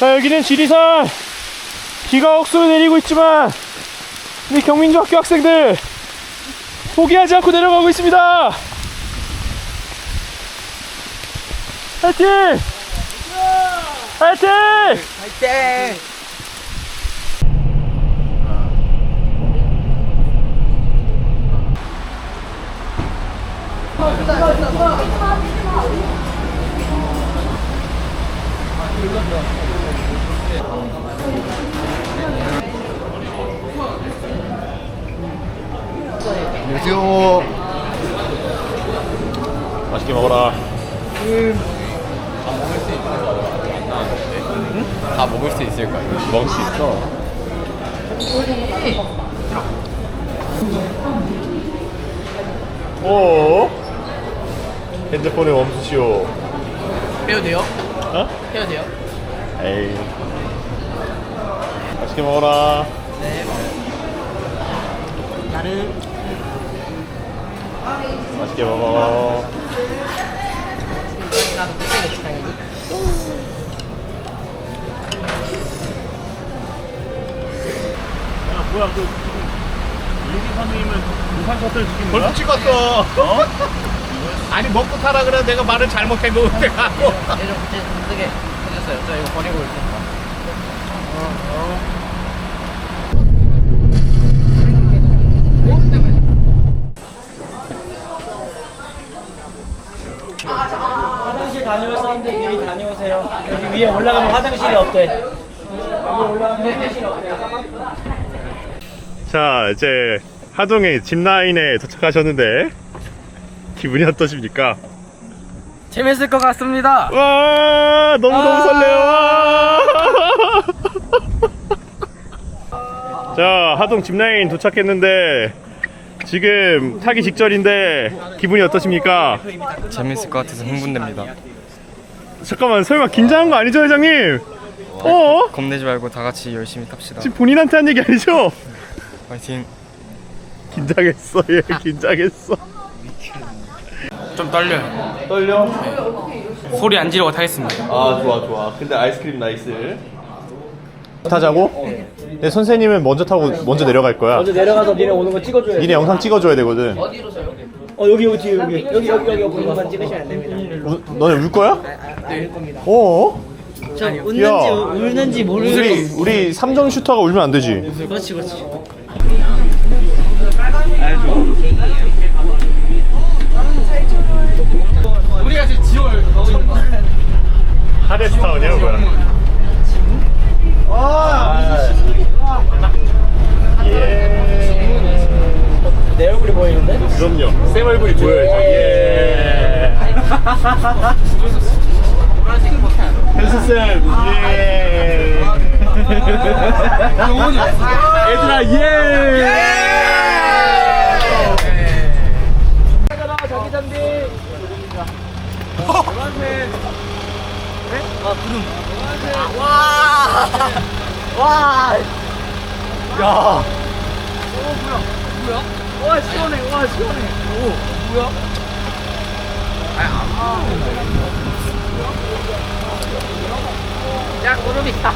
자 여기는 지리산 비가 억수로 내리고 있지만 우리 경민주 학교 학생들 포기하지 않고 내려가고 있습니다 화이팅! 화이팅! 땡! 안녕하세요. 맛있게 먹어라 다 먹을 수 있을까요? 먹을 수 있어 오 핸드폰에 멈추시오 해도 돼요? 어? 해도 돼요? 에이 맛있게 먹어라 네. 나를 맛있게 먹어 나도 그때 스타일이. 뭐야 그 유기 선생님은 우산 셔틀 시킨 거야? 벌써 찍었어. 아니 먹고 타라 그래 내가 말을 잘못해고 내가 예전 그때 되게 해줬어요. 저 이거 버리고 올 테니까. 화장실 다녀올 사람들 미리 다녀오세요. 여기 위에 올라가면 화장실이 없대. 여기 올라가면 화장실이 없대. 자 이제 하동의 짚라인에 도착하셨는데 기분이 어떠십니까? 재밌을 것 같습니다. 와 너무 너무 아. 설레요 와. 자 하동 짚라인 도착했는데 지금 타기 직전인데 기분이 어떠십니까? 재밌을 것 같아서 흥분됩니다. 잠깐만 설마 긴장한 거 아니죠 회장님? 어? 겁내지 말고 다 같이 열심히 탑시다. 지금 본인한테 한 얘기 아니죠? 파이팅. 긴장했어 얘 긴장했어 좀 떨려요. 떨려? 소리 안 지르고 타겠습니다. 아 좋아 좋아 근데 아이스크림 나이스 타자고? 네 선생님은 먼저 타고 먼저 내려갈 거야 먼저 내려가서 니네 오는 거 찍어줘야 돼. 니네 영상 찍어줘야 되거든 어디로서요? 어 여기 여기 뒤에 여기 여기 여기 여기 여기 영상 찍으시면 안 됩니다. 우, 너네 울 거야? 될 겁니다. 어? 저 야. 웃는지 울는지 우리 모르는 우리 삼점 슈터가 울면 안 되지 그렇지 그렇지. 우리가 지금 거 하데스타운이야 뭐야 내 얼굴이 보이는데? 그럼요 쌤 얼굴이 보여야죠 예 예 얘들아 예 자기 잠비. 아 구름. 와. 와. 야. 와 시원해. 와 시원해. 오 뭐야? 야 구름이다.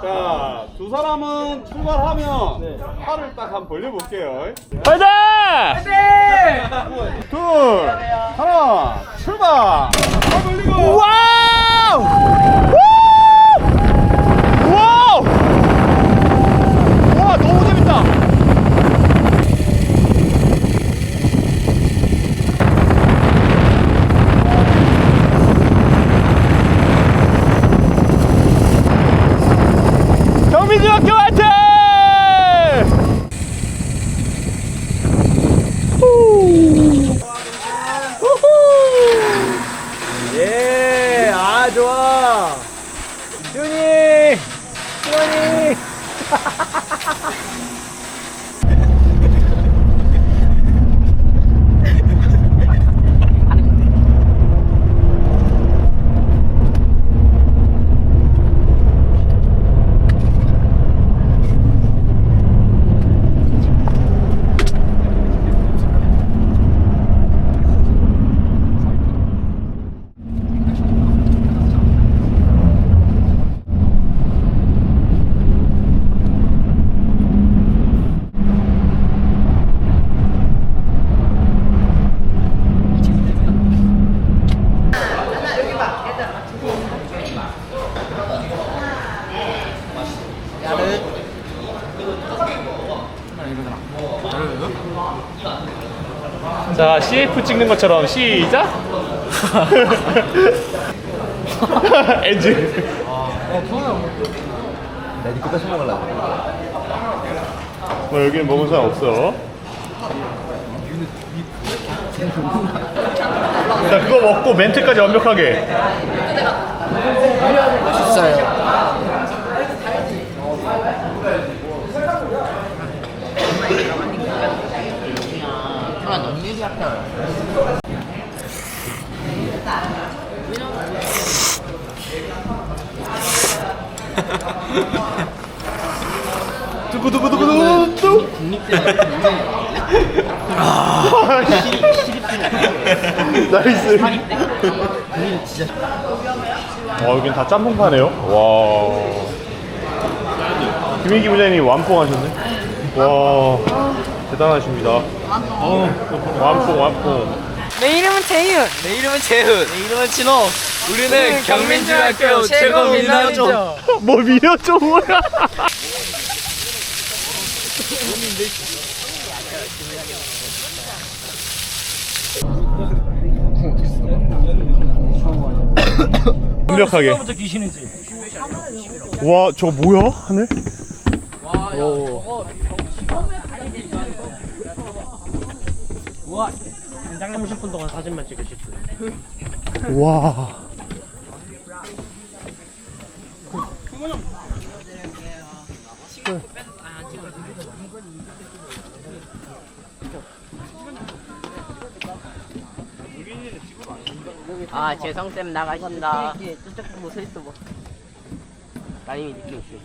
자, 두 사람은 출발하면 팔을 딱 한번 벌려볼게요. 가자! 둘, 하나, 출발! 팔 벌리고! 와우! 우! 자 CF 찍는 것처럼 시작. 엔진 나니 끝까지. 먹을라. 뭐 여기는 먹은 사람 없어. 자 그거 먹고 멘트까지 완벽하게. 아, 너무 일이 아파. 두구두구두구두 나이스 와 여긴 다 짬뽕파네요 와 김희기 부장님 완뽕하셨네 와 대단하십니다 완뽕 완뽕 내 이름은 재윤. 내 이름은 재훈. 내 이름은 진호. 우리는 경민중학교 최고 민낯죠. 뭐 밀어줘 뭐야 완벽하게 부터 귀신이지. 와 저거 뭐야 하늘. 딱 30분 동안 사진만 찍으실 수. 와 아 재성쌤 나가신다. 저쪽 보고 서 있어 뭐. 따님이 느낌 있어.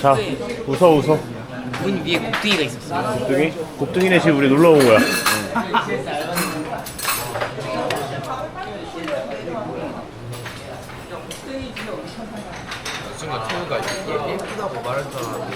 자 웃어 웃어. 문 위에 곱둥이가 있었어. 곱둥이? 곱둥이네 집 우리 놀러 온 거야. 친구가 태우가 예쁘다고 말할 줄 알았는데.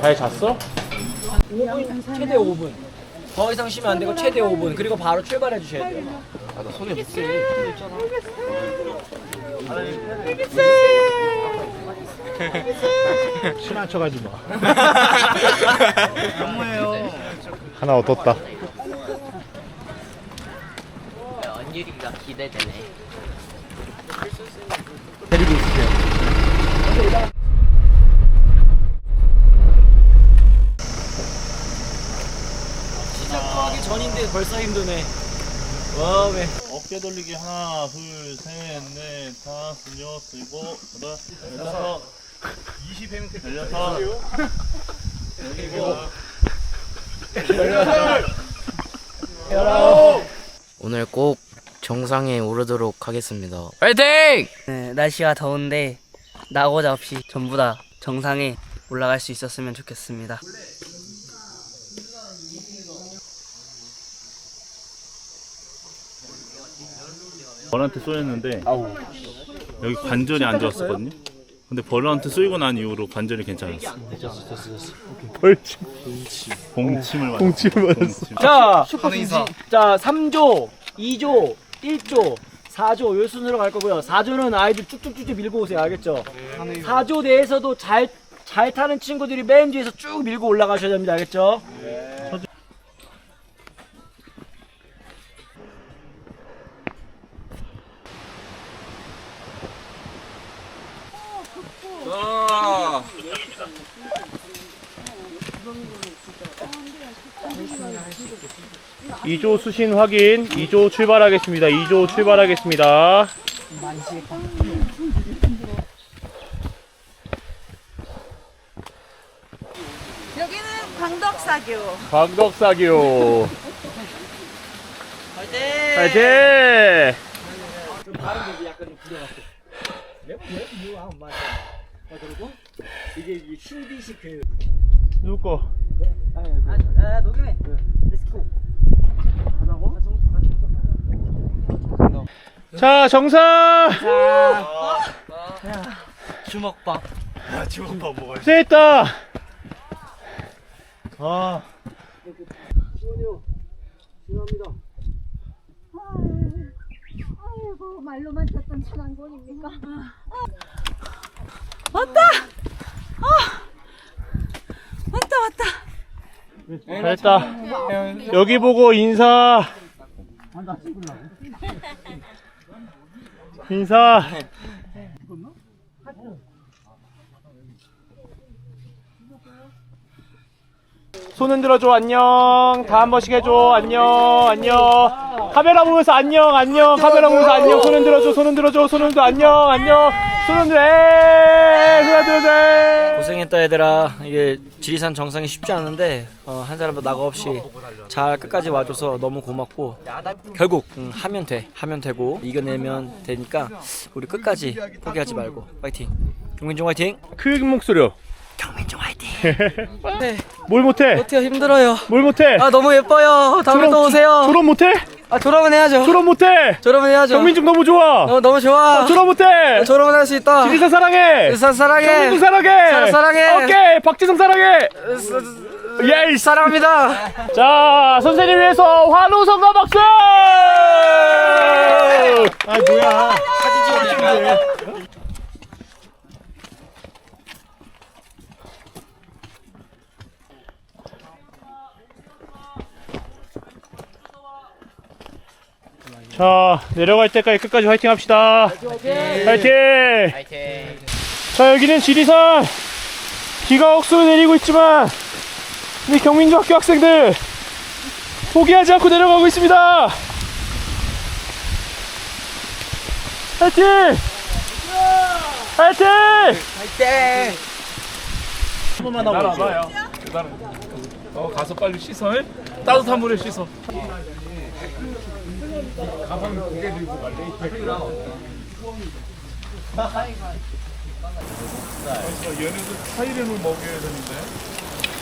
잘 잤어? 5분, 최대 5분. 더 이상 쉬면 안 되고 최대 5분. 그리고 바로 출발해 주셔야 돼요. 아나 손에 묻지. 친한 척 하지 마 하나 얻었다 기대되네. 시작하기 전인데 벌써 힘드네. 와, 왜? 어깨 돌리기 하나 둘 셋 넷 다섯 여섯 일곱 여덟 열여섯 20회 열여섯 오늘 꼭 정상에 오르도록 하겠습니다. 파이팅! 네, 날씨가 더운데 나고자 없이 전부 다 정상에 올라갈 수 있었으면 좋겠습니다. 벌한테 쏘였는데 여기 관절이 안 좋았었거든요. 근데 벌한테 쏘이고 난 이후로 관절이 괜찮았어. 벌침 봉침을 맞았어. 봉침을 맞았어. 자, 자, 3조, 2조, 1조, 4조 요 순으로 갈 거고요. 4조는 아이들 쭉쭉쭉쭉 밀고 오세요. 알겠죠? 4조 내에서도 잘, 잘 타는 친구들이 맨 뒤에서 쭉 밀고 올라가셔야 됩니다. 알겠죠? 2조 수신 확인. 2조 출발하겠습니다. 2조 출발하겠습니다. 여기는 광덕사교. 광덕사교. 화이팅! 그리고 이게 이 신비식 그 누구 거? 아, 녹음해. 자, 정상! 주먹밥. 세했다! 아, 아이고 말로만 듣던 천왕군입니까? 잘했다. 여기 보고 인사. 인사. 손 흔들어줘 안녕. 다 한 번씩 해줘 안녕 안녕. 카메라 보면서 안녕 안녕. 카메라 보면서 안녕. 손 흔들어줘 손 흔들어줘 손 흔들어 안녕 안녕 손 흔들어줘 고생했다 얘들아. 이게 지리산 정상이 쉽지 않은데 어, 한 사람도 나가 없이 잘 끝까지 와줘서 너무 고맙고 결국 음, 하면 돼 하면 되고 이겨내면 되니까 우리 끝까지 포기하지 말고 파이팅. 경민중 화이팅. 큰 목소리로 경민중 화이팅. 뭘 못해 버텨 힘들어요. 뭘 못해 아 너무 예뻐요. 다음에 또 오세요. 졸업 못해 아 졸업은 해야죠. 졸업 못해 졸업은 해야죠. 정민중 너무 좋아 어, 너무 좋아. 졸업 못해 졸업은 할 수 있다. 지리산 사랑해 사, 사랑해. 정민중 사랑해 사- 사랑해. 오케이 박지성 사랑해 예이 사랑합니다. 자 선생님 위해서 환호 성과 박수 아 뭐야 사진 찍었는 자 내려갈 때까지 끝까지 화이팅 합시다 화이팅 자 여기는 지리산 비가 억수로 내리고 있지만 우리 경민주 학교 학생들 포기하지 않고 내려가고 있습니다. 화이팅! 화이팅! 날아봐요. 어 가서 빨리 씻어. 잉? 따뜻한 물에 씻어. 얘네들 파이렌을 먹여야 되는데.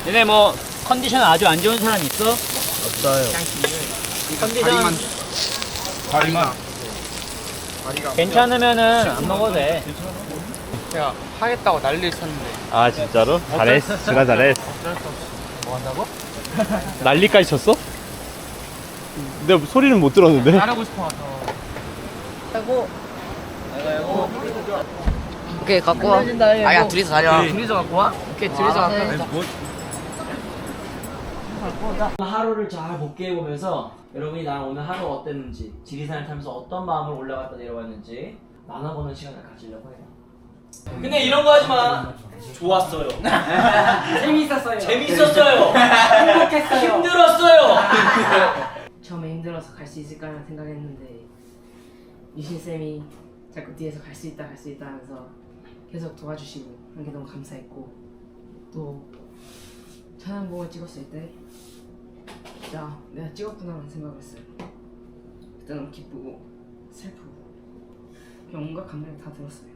얘네 뭐 컨디션 아주 안 좋은 사람 있어? 컨디션 다리만. 괜찮으면은 안 먹어도 돼. 제가 하겠다고 난리를 쳤는데. 아 진짜로? 잘했어. 진아 잘했어. 뭐 한다고? 난리까지 쳤어? 근데 소리는 못 들었는데. 잘하고 싶어 와서. 오케이 갖고 와. 아야 둘이서 다녀. 둘이서 갖고 와? 오케이 둘이서 갖고 와. 하루를 잘 복귀해 보면서 여러분이 나랑 오늘 하루 어땠는지 지리산을 타면서 어떤 마음으로 올라갔다 내려왔는지 나눠보는 시간을 가지려고 해요. 근데 이런 거 하지 마. 좋았어요. 재밌었어요. 재밌었어요. 행복했어요. 힘들었어요. 처음에 힘들어서 갈 수 있을까라는 생각했는데 유신 쌤이 자꾸 뒤에서 갈 수 있다 갈 수 있다 하면서 계속 도와주시고 한 게 너무 감사했고 또 천연봉을 찍었을 때 진짜 내가 찍었구나라는 생각을 했어요. 그때 너무 기쁘고 슬프고 그냥 온갖 감정이 다 들었어요.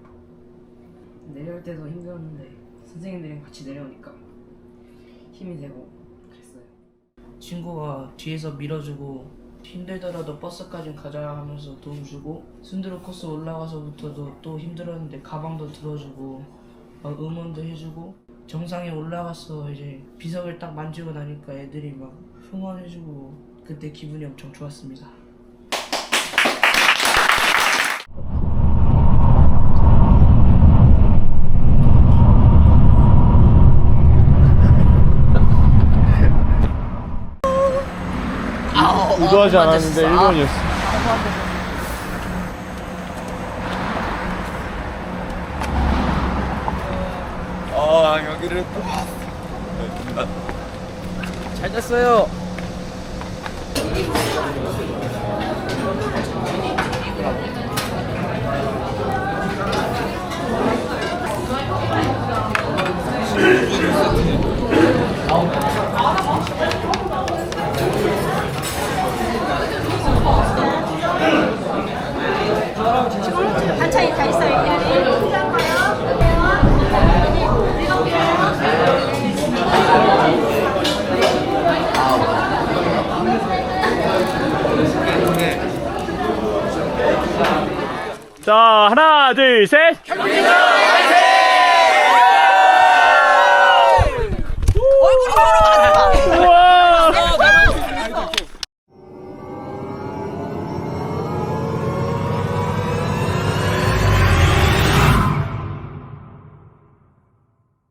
내려올 때도 힘들었는데 선생님들이랑 같이 내려오니까 힘이 되고 그랬어요. 친구가 뒤에서 밀어주고 힘들더라도 버스까지 가자 하면서 도움 주고 순두로 코스 올라가서부터도 또 힘들었는데 가방도 들어주고 막 응원도 해주고 정상에 올라가서 이제 비석을 딱 만지고 나니까 애들이 막 응원해주고 그때 기분이 엄청 좋았습니다. 의도하지 않았는데 1번이었어. 잘 됐어요. 반찬이 다 있어요. 자, 하나, 둘, 셋.